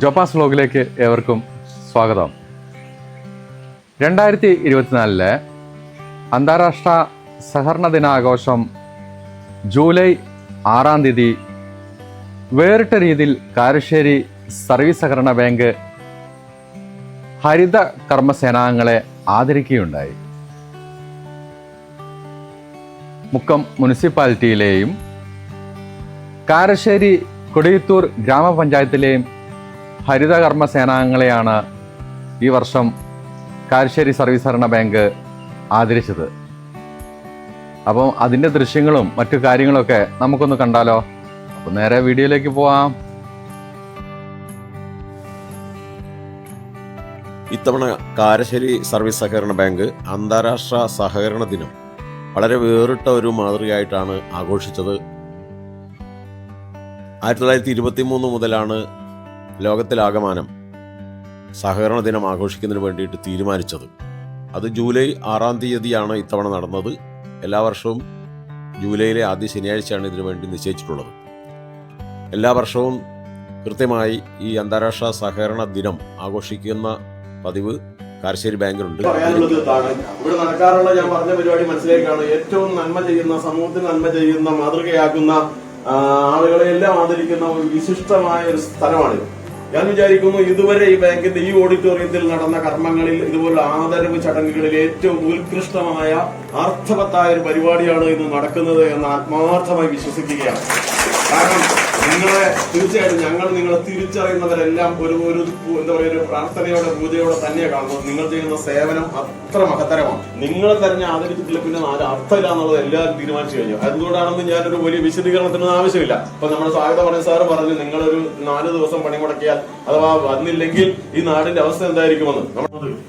ജോപ്പാസ് വ്ലോഗിലേക്ക് ഏവർക്കും സ്വാഗതം. രണ്ടായിരത്തി ഇരുപത്തിനാലിലെ അന്താരാഷ്ട്ര സഹകരണ ദിനാഘോഷം ജൂലൈ ആറാം തീയതി വേറിട്ട രീതിയിൽ കാരശ്ശേരി സർവീസ് സഹകരണ ബാങ്ക് ഹരിത കർമ്മസേനാംഗങ്ങളെ ആദരിക്കുകയുണ്ടായി. മുക്കം മുനിസിപ്പാലിറ്റിയിലെയും കാരശ്ശേരി കൊടിയത്തൂർ ഗ്രാമപഞ്ചായത്തിലെയും ഹരിതകർമ്മ സേനാംഗങ്ങളെയാണ് ഈ വർഷം കാരശ്ശേരി സർവീസ് ഭരണ ബാങ്ക് ആദരിച്ചത്. അപ്പം അതിന്റെ ദൃശ്യങ്ങളും മറ്റു കാര്യങ്ങളൊക്കെ നമുക്കൊന്ന് കണ്ടാലോ? അപ്പം നേരെ വീഡിയോയിലേക്ക് പോവാം. ഇത്തവണ കാരശ്ശേരി സർവീസ് സഹകരണ ബാങ്ക് അന്താരാഷ്ട്ര സഹകരണ ദിനം വളരെ വേറിട്ട ഒരു മാതൃകയായിട്ടാണ് ആഘോഷിച്ചത്. ആയിരത്തി തൊള്ളായിരത്തി ഇരുപത്തി മൂന്ന് മുതലാണ് ലോകത്തിലാകമാനം സഹകരണ ദിനം ആഘോഷിക്കുന്നതിന് വേണ്ടിയിട്ട് തീരുമാനിച്ചത്. അത് ജൂലൈ ആറാം തീയതിയാണ് ഇത്തവണ നടന്നത്. എല്ലാ വർഷവും ജൂലൈയിലെ ആദ്യ ശനിയാഴ്ചയാണ് ഇതിനു വേണ്ടി നിശ്ചയിച്ചിട്ടുള്ളത്. എല്ലാ വർഷവും കൃത്യമായി ഈ അന്താരാഷ്ട്ര സഹകരണ ദിനം ആഘോഷിക്കുന്ന പതിവ് കാരശ്ശേരി ബാങ്കിലുണ്ട്. ഇവിടെ നടക്കാറുള്ള ഞാൻ പറഞ്ഞ പരിപാടി മനസ്സിലാക്കാണ് ഏറ്റവും നന്മ ചെയ്യുന്ന സമൂഹത്തിന് നന്മ ചെയ്യുന്ന മാതൃകയാക്കുന്ന ആളുകളെ എല്ലാം ആദരിക്കുന്ന ഒരു വിശിഷ്ടമായ ഒരു സ്ഥലമാണിത്. ഞാൻ വിചാരിക്കുന്നു ഇതുവരെ ഈ ബാങ്കിന്റെ ഈ ഓഡിറ്റോറിയത്തിൽ നടന്ന കർമ്മങ്ങളിൽ ഇതുപോലെ ആദരവ് ചടങ്ങുകളിൽ ഏറ്റവും ഉത്കൃഷ്ടമായ അർത്ഥവത്തായ ഒരു പരിപാടിയാണ് ഇന്ന് നടക്കുന്നത് എന്ന് ആത്മാർത്ഥമായി വിശ്വസിക്കുകയാണ്. കാരണം നിങ്ങളെ തീർച്ചയായിട്ടും ഞങ്ങൾ നിങ്ങളെ തിരിച്ചറിയുന്നവരെല്ലാം ഒരു ഒരു എന്താ പറയുക ഒരു പ്രാർത്ഥനയോടെ പൂജയോടെ തന്നെയാണ് കാണുന്നത്. നിങ്ങൾ ചെയ്യുന്ന സേവനം അത്ര മഹത്തരമാണ്. നിങ്ങളെ തന്നെ ആദരിച്ചിട്ടില്ല പിന്നെ ആരും അർത്ഥമില്ല എന്നുള്ളത് എല്ലാവരും തീരുമാനിച്ചു കഴിഞ്ഞു. അതുകൊണ്ടാണെന്ന് ഞാനൊരു വലിയ വിശദീകരണത്തിനൊന്നും ആവശ്യമില്ല. ഇപ്പൊ നമ്മുടെ സ്വാഗത പറഞ്ഞ സാറ് പറഞ്ഞു നിങ്ങളൊരു നാല് ദിവസം പണി മുടക്കിയാൽ അഥവാ വന്നില്ലെങ്കിൽ ഈ നാടിന്റെ അവസ്ഥ എന്തായിരിക്കുമെന്ന്.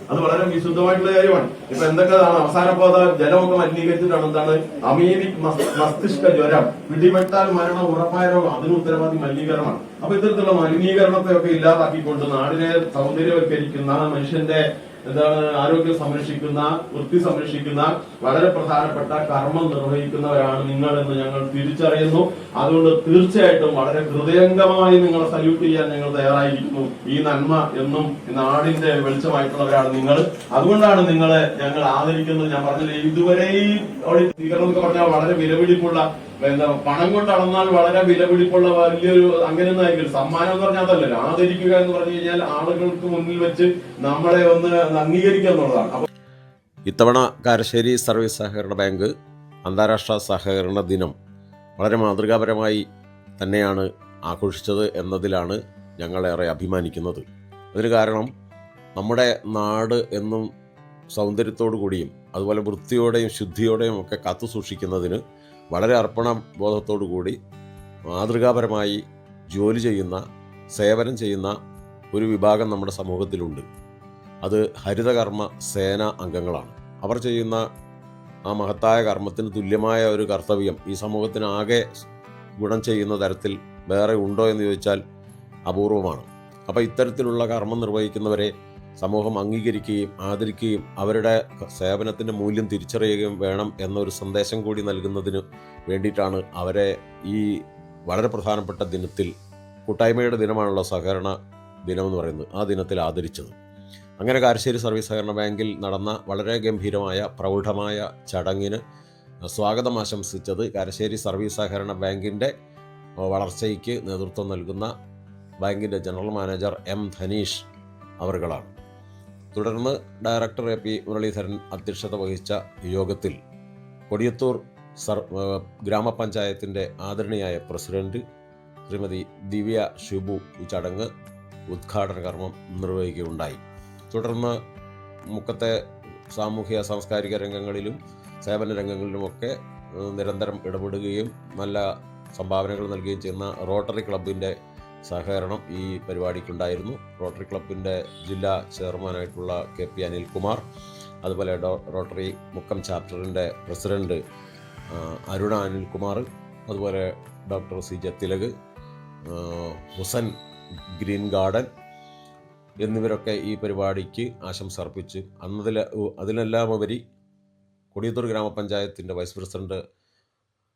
അത് വളരെ വിശുദ്ധമായിട്ടുള്ള കാര്യമാണ്. ഇപ്പൊ എന്തൊക്കെയാണ്? അവസാന പാത ജലമൊക്കെ മലിനീകരിച്ചിട്ടാണ് എന്താണ്? അമീബിക് മസ്- മസ്തിഷ്ക ജ്വരം പിടിപെട്ടാൽ മരണം ഉറപ്പായ രോഗം. അതിന് ഉത്തരവാദി മലിനീകരണമാണ്. അപ്പൊ ഇത്തരത്തിലുള്ള മലിനീകരണത്തെ ഒക്കെ ഇല്ലാതാക്കിക്കൊണ്ട് നാടിനെ സൗന്ദര്യവൽക്കരിക്കുന്ന മനുഷ്യന്റെ എന്താണ് ആരോഗ്യം സംരക്ഷിക്കുന്ന വൃത്തി സംരക്ഷിക്കുന്ന വളരെ പ്രധാനപ്പെട്ട കർമ്മം നിർവഹിക്കുന്നവരാണ് നിങ്ങൾ എന്ന് ഞങ്ങൾ തിരിച്ചറിയുന്നു. അതുകൊണ്ട് തീർച്ചയായിട്ടും വളരെ ഹൃദയംഗമായി നിങ്ങളെ സല്യൂട്ട് ചെയ്യാൻ ഞങ്ങൾ തയ്യാറായിരിക്കുന്നു. ഈ നന്മ എന്നും നാടിന്റെ വെളിച്ചമായിട്ടുള്ളവരാണ് നിങ്ങൾ. അതുകൊണ്ടാണ് നിങ്ങളെ ഞങ്ങൾ ആദരിക്കുന്നത്. ഞാൻ പറഞ്ഞില്ലേ ഇതുവരെ ഈ ഓഡിറ്റ് സ്വീകരണം പറഞ്ഞാൽ വളരെ വിലപിടിപ്പുള്ള എന്താ പണം കൊണ്ട് അളന്നാൽ വളരെ വിലപിടിപ്പുള്ള വലിയൊരു അങ്ങനെ ഒന്നും ആയിരിക്കും സമ്മാനം എന്ന് പറഞ്ഞാൽ അതല്ലല്ലോ ആദരിക്കുക എന്ന് പറഞ്ഞു കഴിഞ്ഞാൽ ആളുകൾക്ക് മുന്നിൽ വെച്ച് നമ്മളെ ഒന്ന് അംഗീകരിക്കുക എന്നുള്ളതാണ്. ഇത്തവണ കാരശ്ശേരി സർവീസ് സഹകരണ ബാങ്ക് അന്താരാഷ്ട്ര സഹകരണ ദിനം വളരെ മാതൃകാപരമായി തന്നെയാണ് ആഘോഷിച്ചത് എന്നതിലാണ് ഞങ്ങളേറെ അഭിമാനിക്കുന്നത്. അതിന് കാരണം നമ്മുടെ നാട് എന്നും സൗന്ദര്യത്തോടു കൂടിയും അതുപോലെ വൃത്തിയോടെയും ശുദ്ധിയോടെയും ഒക്കെ കാത്തു സൂക്ഷിക്കുന്നതിന് വളരെ അർപ്പണ ബോധത്തോടു കൂടി മാതൃകാപരമായി ജോലി ചെയ്യുന്ന സേവനം ചെയ്യുന്ന ഒരു വിഭാഗം നമ്മുടെ സമൂഹത്തിലുണ്ട്. അത് ഹരിതകർമ്മ സേന അംഗങ്ങളാണ്. അവർ ചെയ്യുന്ന ആ മഹത്തായ കർമ്മത്തിന് തുല്യമായ ഒരു കർത്തവ്യം ഈ സമൂഹത്തിനാകെ ഗുണം ചെയ്യുന്ന തരത്തിൽ വേറെ ഉണ്ടോ എന്ന് ചോദിച്ചാൽ അപൂർവമാണ്. അപ്പോൾ ഇത്തരത്തിലുള്ള കർമ്മം നിർവഹിക്കുന്നവരെ സമൂഹം അംഗീകരിക്കുകയും ആദരിക്കുകയും അവരുടെ സേവനത്തിന്റെ മൂല്യം തിരിച്ചറിയുകയും വേണം എന്നൊരു സന്ദേശം കൂടി നൽകുന്നതിന് വേണ്ടിയിട്ടാണ് അവരെ ഈ വളരെ പ്രധാനപ്പെട്ട ദിനത്തിൽ കൂട്ടായ്മയുടെ ദിനമാണല്ലോ സഹകരണ ദിനമെന്ന് പറയുന്നത്. ആ ദിനത്തിൽ ആദരിച്ചത്. അങ്ങനെ കാരശ്ശേരി സർവീസ് സഹകരണ ബാങ്കിൽ നടന്ന വളരെ ഗംഭീരമായ പ്രൗഢമായ ചടങ്ങിന് സ്വാഗതം ആശംസിച്ചത് കാരശ്ശേരി സർവീസ് സഹകരണ ബാങ്കിന്റെ വളർച്ചയ്ക്ക് നേതൃത്വം നൽകുന്ന ബാങ്കിന്റെ ജനറൽ മാനേജർ എം ധനീഷ് അവറുകളാണ് തുടർന്ന് ഡയറക്ടർ എ പി മുരളീധരൻ അധ്യക്ഷത വഹിച്ച യോഗത്തിൽ കൊടിയത്തൂർ സർ ഗ്രാമപഞ്ചായത്തിന്റെ ആദരണീയായ പ്രസിഡന്റ് ശ്രീമതി ദിവ്യ ഷിബു ഈ ചടങ്ങ് ഉദ്ഘാടന കർമ്മം നിർവഹിക്കുകയുണ്ടായി. തുടർന്ന് മുക്കത്തെ സാമൂഹ്യ സാംസ്കാരിക രംഗങ്ങളിലും സേവന രംഗങ്ങളിലുമൊക്കെ നിരന്തരം ഇടപെടുകയും നല്ല സംഭാവനകൾ നൽകുകയും ചെയ്യുന്ന റോട്ടറി ക്ലബിന്റെ സഹകരണം ഈ പരിപാടിക്കുണ്ടായിരുന്നു. റോട്ടറി ക്ലബിന്റെ ജില്ലാ ചെയർമാനായിട്ടുള്ള കെ പി അനിൽകുമാർ അതുപോലെ റോട്ടറി മുക്കം ചാപ്റ്ററിന്റെ പ്രസിഡന്റ് അരുണ അനിൽകുമാർ അതുപോലെ doctor C J Thilak Husan green garden എന്നിവരൊക്കെ ഈ പരിപാടിക്ക് ആശംസ അർപ്പിച്ച് അന്നതിൽ അതിനെല്ലാം ഉപരി കൊടിയത്തൂർ ഗ്രാമപഞ്ചായത്തിന്റെ വൈസ് പ്രസിഡന്റ്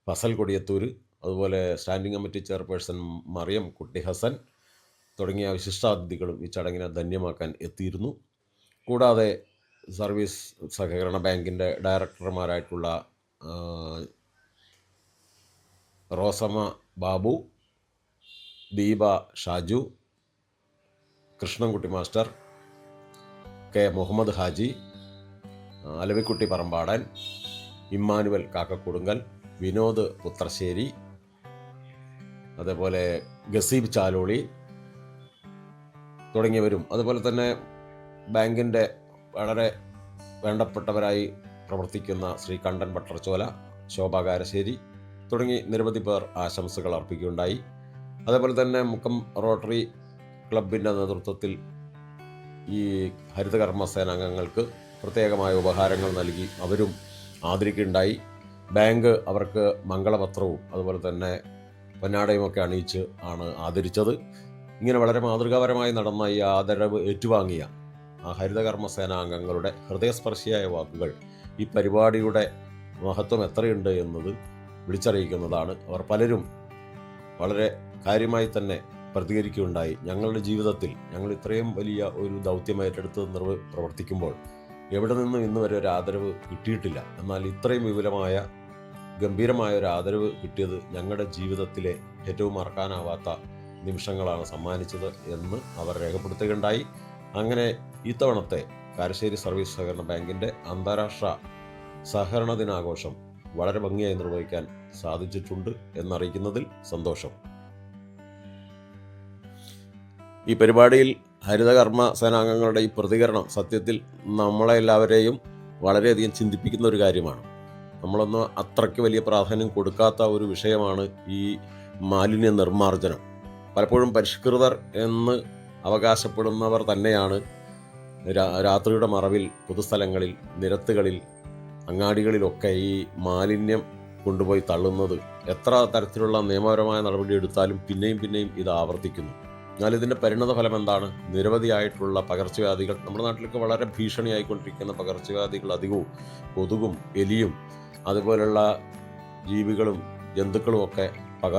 ഫസൽ കൊടിയത്തൂർ അതുപോലെ സ്റ്റാൻഡിംഗ് കമ്മിറ്റി ചെയർപേഴ്സൺ മറിയം കുട്ടി ഹസൻ തുടങ്ങിയ വിശിഷ്ടാതിഥികളും ഈ ചടങ്ങിനെ ധന്യമാക്കാൻ എത്തിയിരുന്നു. കൂടാതെ സർവീസ് സഹകരണ ബാങ്കിന്റെ ഡയറക്ടർമാരായിട്ടുള്ള റോസമ്മ ബാബു ദീപ ഷാജു കൃഷ്ണൻകുട്ടി മാസ്റ്റർ കെ മുഹമ്മദ് ഹാജി അലവിക്കുട്ടി പറമ്പാടൻ ഇമ്മാനുവൽ കാക്കക്കുടുങ്കൽ വിനോദ് പുത്രശ്ശേരി അതേപോലെ ഗസീബ് ചാലോളി തുടങ്ങിയവരും അതുപോലെ തന്നെ ബാങ്കിന്റെ വളരെ വേണ്ടപ്പെട്ടവരായി പ്രവർത്തിക്കുന്ന ശ്രീ കണ്ടൻ ഭട്ടർചോല ശോഭ കാരശ്ശേരി തുടങ്ങി നിരവധി പേർ ആശംസകൾ അർപ്പിക്കുകയുണ്ടായി. അതേപോലെ തന്നെ മുക്കം റോട്ടറി ക്ലബിന്റെ നേതൃത്വത്തിൽ ഈ ഹരിതകർമ്മസേന അംഗങ്ങൾക്ക് പ്രത്യേകമായ ഉപഹാരങ്ങൾ നൽകി അവരും ആദരിക്കുകയുണ്ടായി. ബാങ്ക് അവർക്ക് മംഗളപത്രവും അതുപോലെ തന്നെ പൊന്നാടയുമൊക്കെ അണിയിച്ച് ആണ് ആദരിച്ചത്. ഇങ്ങനെ വളരെ മാതൃകാപരമായി നടന്ന ഈ ആദരവ് ഏറ്റുവാങ്ങിയ ആ ഹരിതകർമ്മ സേനാംഗങ്ങളുടെ ഹൃദയസ്പർശിയായ വാക്കുകൾ ഈ പരിപാടിയുടെ മഹത്വം എത്രയുണ്ട് എന്നത് വിളിച്ചറിയിക്കുന്നതാണ്. അവർ പലരും വളരെ കാര്യമായി തന്നെ പ്രതികരിക്കുകയുണ്ടായി. ഞങ്ങളുടെ ജീവിതത്തിൽ ഞങ്ങൾ ഇത്രയും വലിയ ഒരു ദൗത്യം ഏറ്റെടുത്ത് നിർവ പ്രവർത്തിക്കുമ്പോൾ എവിടെ നിന്നും ഇന്നുവരെ ഒരു ആദരവ് കിട്ടിയിട്ടില്ല. എന്നാൽ ഇത്രയും വിപുലമായ ഗംഭീരമായ ഒരു ആദരവ് കിട്ടിയത് ഞങ്ങളുടെ ജീവിതത്തിലെ ഏറ്റവും മറക്കാനാവാത്ത നിമിഷങ്ങളാണ് സമ്മാനിച്ചത് എന്ന് അവർ രേഖപ്പെടുത്തുകയുണ്ടായി. അങ്ങനെ ഇത്തവണത്തെ കാരശ്ശേരി സർവീസ് സഹകരണ ബാങ്കിന്റെ അന്താരാഷ്ട്ര സഹകരണ ദിനാഘോഷം വളരെ ഭംഗിയായി നിർവഹിക്കാൻ സാധിച്ചിട്ടുണ്ട് എന്നറിയിക്കുന്നതിൽ സന്തോഷം. ഈ പരിപാടിയിൽ ഹരിതകർമ്മ സേനാംഗങ്ങളുടെ ഈ പ്രതികരണം സത്യത്തിൽ നമ്മളെല്ലാവരെയും വളരെയധികം ചിന്തിപ്പിക്കുന്ന ഒരു കാര്യമാണ്. നമ്മളൊന്നും അത്രയ്ക്ക് വലിയ പ്രാധാന്യം കൊടുക്കാത്ത ഒരു വിഷയമാണ് ഈ മാലിന്യ നിർമ്മാർജനം. പലപ്പോഴും പരിഷ്കൃതർ എന്ന് അവകാശപ്പെടുന്നവർ തന്നെയാണ് രാത്രിയുടെ മറവിൽ പൊതുസ്ഥലങ്ങളിൽ നിരത്തുകളിൽ അങ്ങാടികളിലൊക്കെ ഈ മാലിന്യം കൊണ്ടുപോയി തള്ളുന്നത്. എത്ര തരത്തിലുള്ള നിയമപരമായ നടപടി എടുത്താലും പിന്നെയും പിന്നെയും ഇത് ആവർത്തിക്കുന്നു. എന്നാൽ ഇതിന്റെ പരിണത ഫലം എന്താണ്? നിരവധിയായിട്ടുള്ള പകർച്ചവ്യാധികൾ നമ്മുടെ നാട്ടിലൊക്കെ വളരെ ഭീഷണിയായിക്കൊണ്ടിരിക്കുന്ന പകർച്ചവ്യാധികൾ അധികവും കൊതുകും എലിയും അതുപോലുള്ള ജീവികളും ജന്തുക്കളും ഒക്കെ പക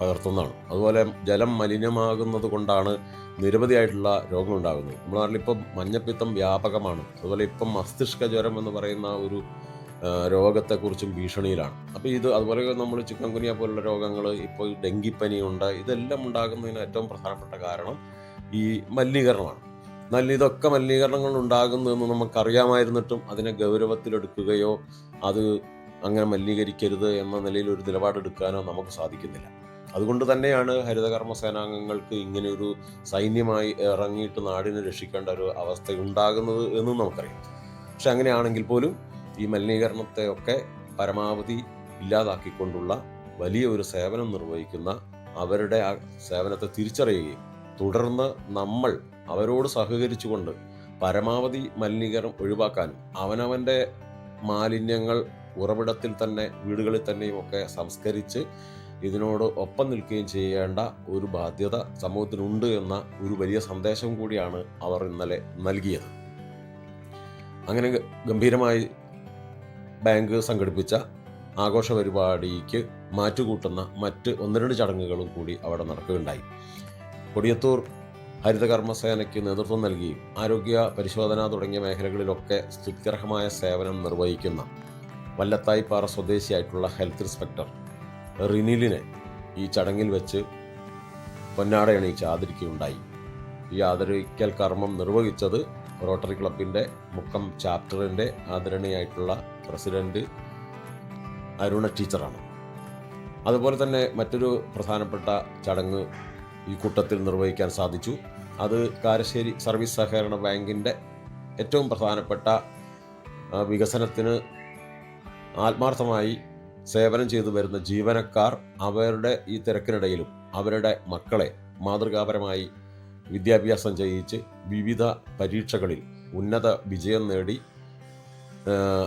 പകർത്തുന്നതാണ്. അതുപോലെ ജലം മലിനമാകുന്നത് കൊണ്ടാണ് നിരവധിയായിട്ടുള്ള രോഗങ്ങൾ ഉണ്ടാകുന്നത് നമ്മുടെ നാട്ടിലിപ്പം മഞ്ഞപ്പിത്തം വ്യാപകമാണ്. അതുപോലെ ഇപ്പം മസ്തിഷ്ക ജ്വരം എന്ന് പറയുന്ന ഒരു രോഗത്തെക്കുറിച്ചും ഭീഷണിയിലാണ്. അപ്പോൾ ഇത് അതുപോലെ നമ്മൾ ചിക്കൻ കുനിയ പോലുള്ള രോഗങ്ങൾ ഇപ്പോൾ ഡെങ്കിപ്പനി ഡെങ്കിപ്പനിയുണ്ട് ഇതെല്ലാം ഉണ്ടാകുന്നതിന് ഏറ്റവും പ്രധാനപ്പെട്ട കാരണം ഈ മലിനീകരണമാണ്. നല്ല ഇതൊക്കെ മലിനീകരണങ്ങൾ ഉണ്ടാകുന്നതെന്ന് നമുക്കറിയാമായിരുന്നിട്ടും അതിനെ ഗൗരവത്തിലെടുക്കുകയോ അത് അങ്ങനെ മലിനീകരിക്കരുത് എന്ന നിലയിൽ ഒരു നിലപാടെടുക്കാനോ നമുക്ക് സാധിക്കുന്നില്ല. അതുകൊണ്ട് തന്നെയാണ് ഹരിതകർമ്മ സേനാംഗങ്ങൾക്ക് ഇങ്ങനെയൊരു സൈന്യമായി ഇറങ്ങിയിട്ട് നാടിനെ രക്ഷിക്കേണ്ട ഒരു അവസ്ഥ ഉണ്ടാകുന്നത് എന്നും നമുക്കറിയാം. പക്ഷെ അങ്ങനെയാണെങ്കിൽ പോലും ഈ മലിനീകരണത്തെ ഒക്കെ പരമാവധി ഇല്ലാതാക്കിക്കൊണ്ടുള്ള വലിയ ഒരു സേവനം നിർവഹിക്കുന്ന അവരുടെ ആ സേവനത്തെ തിരിച്ചറിയുകയും തുടർന്ന് നമ്മൾ അവരോട് സഹകരിച്ചുകൊണ്ട് പരമാവധി മലിനീകരണം ഒഴിവാക്കാനും അവനവന്റെ മാലിന്യങ്ങൾ ഉറവിടത്തിൽ തന്നെ വീടുകളിൽ തന്നെയും ഒക്കെ സംസ്കരിച്ച് ഇതിനോട് ഒപ്പം നിൽക്കുകയും ചെയ്യേണ്ട ഒരു ബാധ്യത സമൂഹത്തിനുണ്ട് എന്ന ഒരു വലിയ സന്ദേശം കൂടിയാണ് അവർ ഇന്നലെ നൽകിയത്. അങ്ങനെ ഗംഭീരമായി ബാങ്ക് സംഘടിപ്പിച്ച ആഘോഷ പരിപാടിക്ക് മാറ്റുകൂട്ടുന്ന മറ്റ് ഒന്ന് രണ്ട് ചടങ്ങുകളും കൂടി അവിടെ നടക്കുകയുണ്ടായി. കൊടിയത്തൂർ ഹരിതകർമ്മസേനയ്ക്ക് നേതൃത്വം നൽകി ആരോഗ്യ പരിശോധന തുടങ്ങിയ മേഖലകളിലൊക്കെ സ്തുത്യർഹമായ സേവനം നിർവഹിക്കുന്ന വല്ലത്തായിപ്പാറ സ്വദേശിയായിട്ടുള്ള ഹെൽത്ത് ഇൻസ്പെക്ടർ റിനിലിനെ ഈ ചടങ്ങിൽ വെച്ച് പൊന്നാട അണിയിച്ച് ആദരിക്കുകയുണ്ടായി. ഈ ആദരിക്കൽ കർമ്മം നിർവഹിച്ചത് റോട്ടറി ക്ലബിന്റെ മുക്കം ചാപ്റ്ററിന്റെ ആദരണീയായിട്ടുള്ള പ്രസിഡന്റ് അരുണ ടീച്ചറാണ്. അതുപോലെ തന്നെ മറ്റൊരു പ്രധാനപ്പെട്ട ചടങ്ങ് ഈ കൂട്ടത്തിൽ നിർവഹിക്കാൻ സാധിച്ചു. അത് കാരശ്ശേരി സർവീസ് സഹകരണ ബാങ്കിന്റെ ഏറ്റവും പ്രധാനപ്പെട്ട വികസനത്തിന് ആത്മാർത്ഥമായി സേവനം ചെയ്തു വരുന്ന ജീവനക്കാർ അവരുടെ ഈ തിരക്കിനിടയിലും അവരുടെ മക്കളെ മാതൃകാപരമായി വിദ്യാഭ്യാസം ചെയ്യിച്ച് വിവിധ പരീക്ഷകളിൽ ഉന്നത വിജയം നേടി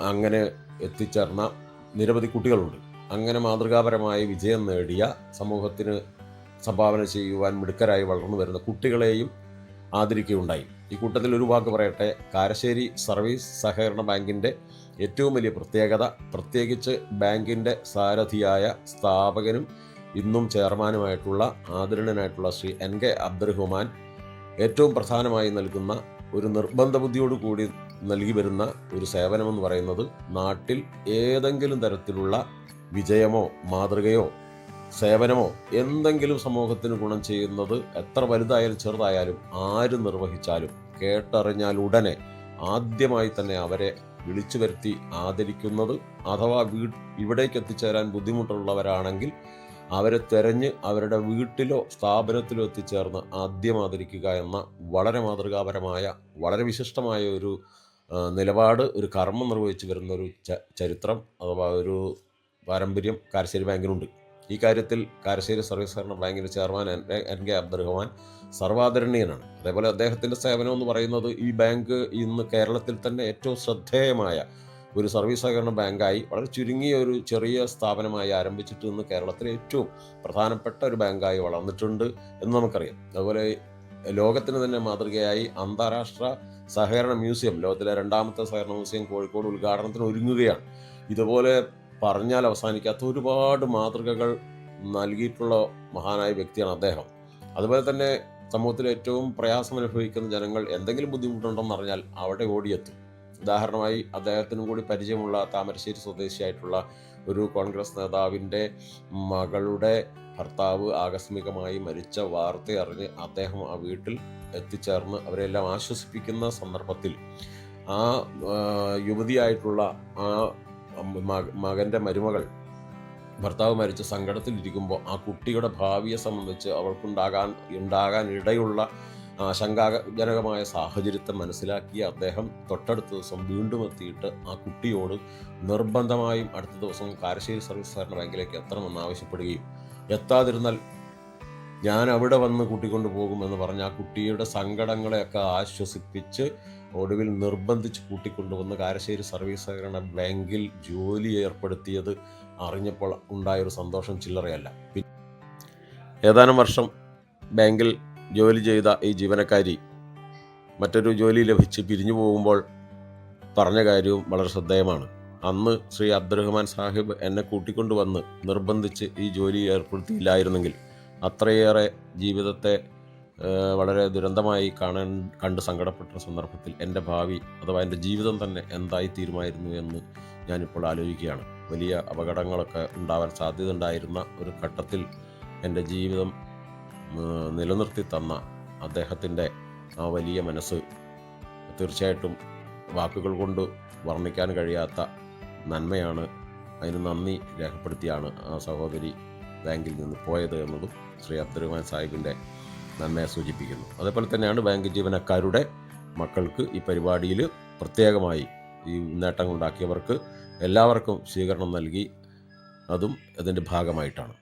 അങ്ങനെ എത്തിച്ചേർന്ന നിരവധി കുട്ടികളുണ്ട്. അങ്ങനെ മാതൃകാപരമായി വിജയം നേടിയ സമൂഹത്തിന് സംഭാവന ചെയ്യുവാൻ മിടുക്കരായി വളർന്നു വരുന്ന കുട്ടികളെയും ആദരിക്കുകയുണ്ടായി. ഈ കൂട്ടത്തിൽ ഒരു വാക്ക് പറയട്ടെ. കാരശ്ശേരി സർവീസ് സഹകരണ ബാങ്കിന്റെ ഏറ്റവും വലിയ പ്രത്യേകത പ്രത്യേകിച്ച് ബാങ്കിന്റെ സാരഥിയായ സ്ഥാപകനും ഇന്നും ചെയർമാനുമായിട്ടുള്ള ആദരണനായിട്ടുള്ള ശ്രീ എൻ കെ അബ്ദുറഹ്മാൻ ഏറ്റവും പ്രധാനമായി നൽകുന്ന ഒരു നിർബന്ധ ബുദ്ധിയോട് കൂടി നൽകി വരുന്ന ഒരു സേവനമെന്ന് പറയുന്നത് നാട്ടിൽ ഏതെങ്കിലും തരത്തിലുള്ള വിജയമോ മാതൃകയോ സേവനമോ എന്തെങ്കിലും സമൂഹത്തിന് ഗുണം ചെയ്യുന്നത് എത്ര വലുതായാലും ചെറുതായാലും ആര് നിർവഹിച്ചാലും കേട്ടറിഞ്ഞാൽ ഉടനെ ആദ്യമായി തന്നെ അവരെ വിളിച്ചു വരുത്തി ആദരിക്കുന്നത് അഥവാ വീ ഇവിടേക്ക് എത്തിച്ചേരാൻ ബുദ്ധിമുട്ടുള്ളവരാണെങ്കിൽ അവരെ തെരഞ്ഞ് അവരുടെ വീട്ടിലോ സ്ഥാപനത്തിലോ എത്തിച്ചേർന്ന് ആദ്യം ആദരിക്കുക എന്ന വളരെ മാതൃകാപരമായ വളരെ വിശിഷ്ടമായ ഒരു നിലപാട് ഒരു കർമ്മം നിർവഹിച്ചു വരുന്ന ഒരു ചരിത്രം അഥവാ ഒരു പാരമ്പര്യം കാരശ്ശേരി ബാങ്കിനുണ്ട്. ഈ കാര്യത്തിൽ കാരശ്ശേരി സർവീസ് സഹകരണ ബാങ്കിന്റെ ചെയർമാൻ എൻ കെ അബ്ദുറഹ്മാൻ സർവാദരണീയനാണ്. അതേപോലെ അദ്ദേഹത്തിന്റെ സേവനം എന്ന് പറയുന്നത് ഈ ബാങ്ക് ഇന്ന് കേരളത്തിൽ തന്നെ ഏറ്റവും ശ്രദ്ധേയമായ ഒരു സർവീസ് സഹകരണ ബാങ്കായി വളരെ ചുരുങ്ങിയ ഒരു ചെറിയ സ്ഥാപനമായി ആരംഭിച്ചിട്ട് ഇന്ന് കേരളത്തിലെ ഏറ്റവും പ്രധാനപ്പെട്ട ഒരു ബാങ്കായി വളർന്നിട്ടുണ്ട് എന്ന് നമുക്കറിയാം. അതുപോലെ ലോകത്തിന് തന്നെ മാതൃകയായി അന്താരാഷ്ട്ര സഹകരണ മ്യൂസിയം ലോകത്തിലെ രണ്ടാമത്തെ സഹകരണ മ്യൂസിയം കോഴിക്കോട് ഉദ്ഘാടനത്തിന് ഒരുങ്ങുകയാണ്. ഇതുപോലെ പറഞ്ഞാൽ അവസാനിക്കാത്ത ഒരുപാട് മാതൃകകൾ നൽകിയിട്ടുള്ള മഹാനായ വ്യക്തിയാണ് അദ്ദേഹം. അതുപോലെ തന്നെ സമൂഹത്തിൽ ഏറ്റവും പ്രയാസം അനുഭവിക്കുന്ന ജനങ്ങൾ എന്തെങ്കിലും ബുദ്ധിമുട്ടുണ്ടെന്ന് അറിഞ്ഞാൽ അവിടെ ഓടിയെത്തും. ഉദാഹരണമായി അദ്ദേഹത്തിനും കൂടി പരിചയമുള്ള താമരശ്ശേരി സ്വദേശിയായിട്ടുള്ള ഒരു കോൺഗ്രസ് നേതാവിന്റെ മകളുടെ ഭർത്താവ് ആകസ്മികമായി മരിച്ച വാർത്ത അറിഞ്ഞ് അദ്ദേഹം ആ വീട്ടിൽ എത്തിച്ചേർന്ന് അവരെല്ലാം ആശ്വസിപ്പിക്കുന്ന സന്ദർഭത്തിൽ ആ യുവതിയായിട്ടുള്ള ആ മകന്റെ മരുമകൾ ഭർത്താവ് മരിച്ച സങ്കടത്തിലിരിക്കുമ്പോൾ ആ കുട്ടിയുടെ ഭാവിയെ സംബന്ധിച്ച് അവൾക്കുണ്ടാകാൻ ഉണ്ടാകാൻ ഇടയുള്ള ആശങ്കാജനകമായ സാഹചര്യത്തെ മനസ്സിലാക്കിയ അദ്ദേഹം തൊട്ടടുത്ത ദിവസം വീണ്ടും എത്തിയിട്ട് ആ കുട്ടിയോട് നിർബന്ധമായും അടുത്ത ദിവസം കാരശ്ശേരി സർവീസ് സഹകരണ ബാങ്കിലേക്ക് എത്തണമെന്ന് ആവശ്യപ്പെടുകയും എത്താതിരുന്നാൽ ഞാൻ അവിടെ വന്ന് കൂട്ടിക്കൊണ്ടു പോകുമെന്ന് പറഞ്ഞ് ആ കുട്ടിയുടെ സങ്കടങ്ങളെയൊക്കെ ആശ്വസിപ്പിച്ച് ഒടുവിൽ നിർബന്ധിച്ച് കൂട്ടിക്കൊണ്ടുവന്ന് കാരശ്ശേരി സർവീസ് സഹകരണ ബാങ്കിൽ ജോലി ഏർപ്പെടുത്തിയത് അറിഞ്ഞപ്പോൾ ഉണ്ടായൊരു സന്തോഷം ചില്ലറയല്ല. ഏതാനും വർഷം ബാങ്കിൽ ജോലി ചെയ്ത ഈ ജീവനക്കാരി മറ്റൊരു ജോലി ലഭിച്ച് പിരിഞ്ഞു പോകുമ്പോൾ പറഞ്ഞ കാര്യവും വളരെ ശ്രദ്ധേയമാണ്. അന്ന് ശ്രീ അബ്ദുറഹ്മാൻ സാഹിബ് എന്നെ കൂട്ടിക്കൊണ്ടുവന്ന് നിർബന്ധിച്ച് ഈ ജോലി ഏർപ്പെടുത്തിയില്ലായിരുന്നെങ്കിൽ അത്രയേറെ ജീവിതത്തെ വളരെ ദുരന്തമായി കാണാൻ കണ്ട് സങ്കടപ്പെട്ട സന്ദർഭത്തിൽ എന്റെ ഭാവി അഥവാ എന്റെ ജീവിതം തന്നെ എന്തായി തീരുമായിരുന്നു എന്ന് ഞാനിപ്പോൾ ആലോചിക്കുകയാണ്. വലിയ അപകടങ്ങളൊക്കെ ഉണ്ടാവാൻ സാധ്യത ഉണ്ടായിരുന്ന ഒരു ഘട്ടത്തിൽ എന്റെ ജീവിതം നിലനിർത്തി തന്ന അദ്ദേഹത്തിന്റെ ആ വലിയ മനസ്സ് തീർച്ചയായിട്ടും വാക്കുകൾ കൊണ്ട് വർണിക്കാൻ കഴിയാത്ത നന്മയാണ് അതിന് നന്ദി രേഖപ്പെടുത്തിയാണ് ആ സഹോദരി ബാങ്കിൽ നിന്ന് പോയത് എന്നതും ശ്രീ അബ്ദുറഹ്മാൻ സാഹിബിന്റെ നന്മയെ സൂചിപ്പിക്കുന്നു. അതേപോലെ തന്നെയാണ് ബാങ്ക് ജീവനക്കാരുടെ മക്കൾക്ക് ഈ പരിപാടിയിൽ പ്രത്യേകമായി ഈ നേട്ടങ്ങളുണ്ടാക്കിയവർക്ക് എല്ലാവർക്കും സ്വീകരണം നൽകി അതും അതിന്റെ ഭാഗമായിട്ടാണ്.